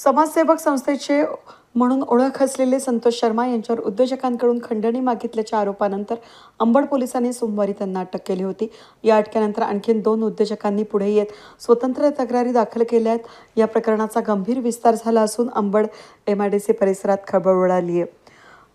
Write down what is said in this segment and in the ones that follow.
समाजसेवक संस्थेचे म्हणून ओळख असलेले संतोष शर्मा यांच्यावर उद्योजकांकडून खंडणी मागितल्याच्या आरोपानंतर अंबड पोलिसांनी सोमवारी त्यांना अटक केली होती. या अटकेनंतर आणखीन दोन उद्योजकांनी पुढे येत स्वतंत्र तक्रारी दाखल केल्या आहेत या प्रकरणाचा गंभीर विस्तार झाला असून Ambad M R D C परिसरात खळबळ उडाली आहे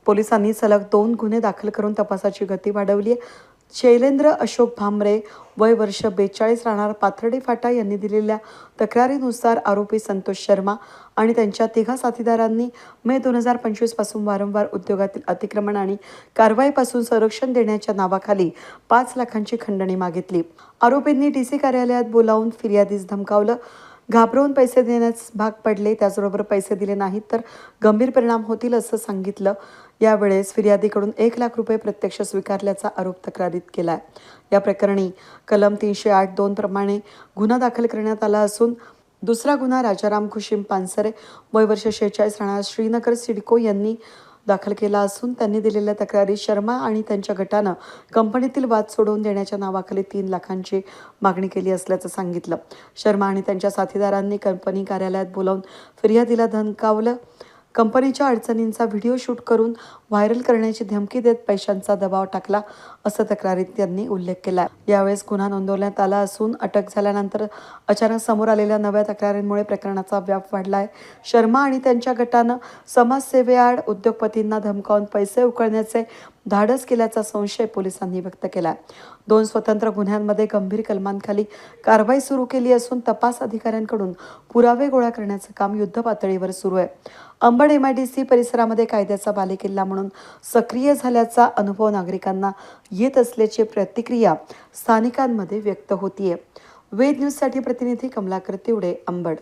पोलिसांनी सलग दोन गुन्हे दाखल करून तपासाची गती वाढवली आहे शैलेंद्र अशोक भामरे वय वर्ष बेचाळीस राहणार पाथर्डी फाटा यांनी दिलेल्या तक्रारीनुसार आरोपी संतोष शर्मा आणि त्यांच्या तिघा साथीदारांनी मे दोन हजार पंचवीसपासून वारंवार उद्योगातील अतिक्रमण आणि कारवाईपासून संरक्षण देण्याच्या नावाखाली पाच लाखांची खंडणी मागितली. आरोपींनी डी सी कार्यालयात बोलावून फिर्यादीस धमकावलं. घाबरवून पैसे देण्यास भाग पडले त्याचबरोबर पैसे दिले नाहीत तर गंभीर परिणाम होतील असं सांगितलं. यावेळेस फिर्यादीकडून एक लाख रुपये प्रत्यक्ष स्वीकारल्याचा आरोप तक्रारीत केला आहे या प्रकरणी कलम तीनशे आठ दोन प्रमाणे गुन्हा दाखल करण्यात आला असून दुसरा गुन्हा राजाराम खुशीम पानसरे वय वर्ष शेहेचाळीस राहणार श्रीनगर सिडको यांनी दाखल केला असून त्यांनी दिलेल्या तक्रारी शर्मा आणि त्यांच्या गटानं कंपनीतील वाद सोडवून देण्याच्या नावाखाली तीन लाखांची मागणी केली असल्याचं सांगितलं. शर्मा आणि त्यांच्या साथीदारांनी कंपनी कार्यालयात बोलावून फिर्यादीला धमकावलं. कंपनीच्या अडचणींचा व्हिडिओ शूट करून व्हायरल करण्याची धमकी देत पैशांचा दबाव टाकला असं तक्रारीत त्यांनी उल्लेख केला. यावेळेस गुन्हा नोंदवण्यात आला असून अटक झाल्यानंतर अचानक समोर आलेल्या नव्या तक्रारींमुळे प्रकरणाचा व्याप वाढला आहे शर्मा आणि त्यांच्या गटानं समाजसेवेआड उद्योगपतींना धमकावून पैसे उकळण्याचे धाडस केल्याचा संशय पोलिसांनी व्यक्त केला. दोन स्वतंत्र गुन्ह्यांमध्ये गंभीर कलमांखाली कारवाई सुरू केली असून तपास अधिकाऱ्यांकडून पुरावे गोळा करण्याचं काम युद्ध पातळीवर सुरू आहे. अंबड सी परिसरामध्ये कायद्याचा बालेकिल्ला म्हणून सक्रिय झाल्याचा अनुभव नागरिकांना येत असल्याची प्रतिक्रिया स्थानिकांमध्ये व्यक्त होतीये. वेद न्यूजसाठी प्रतिनिधी कमलाकर तिवडे अंबड.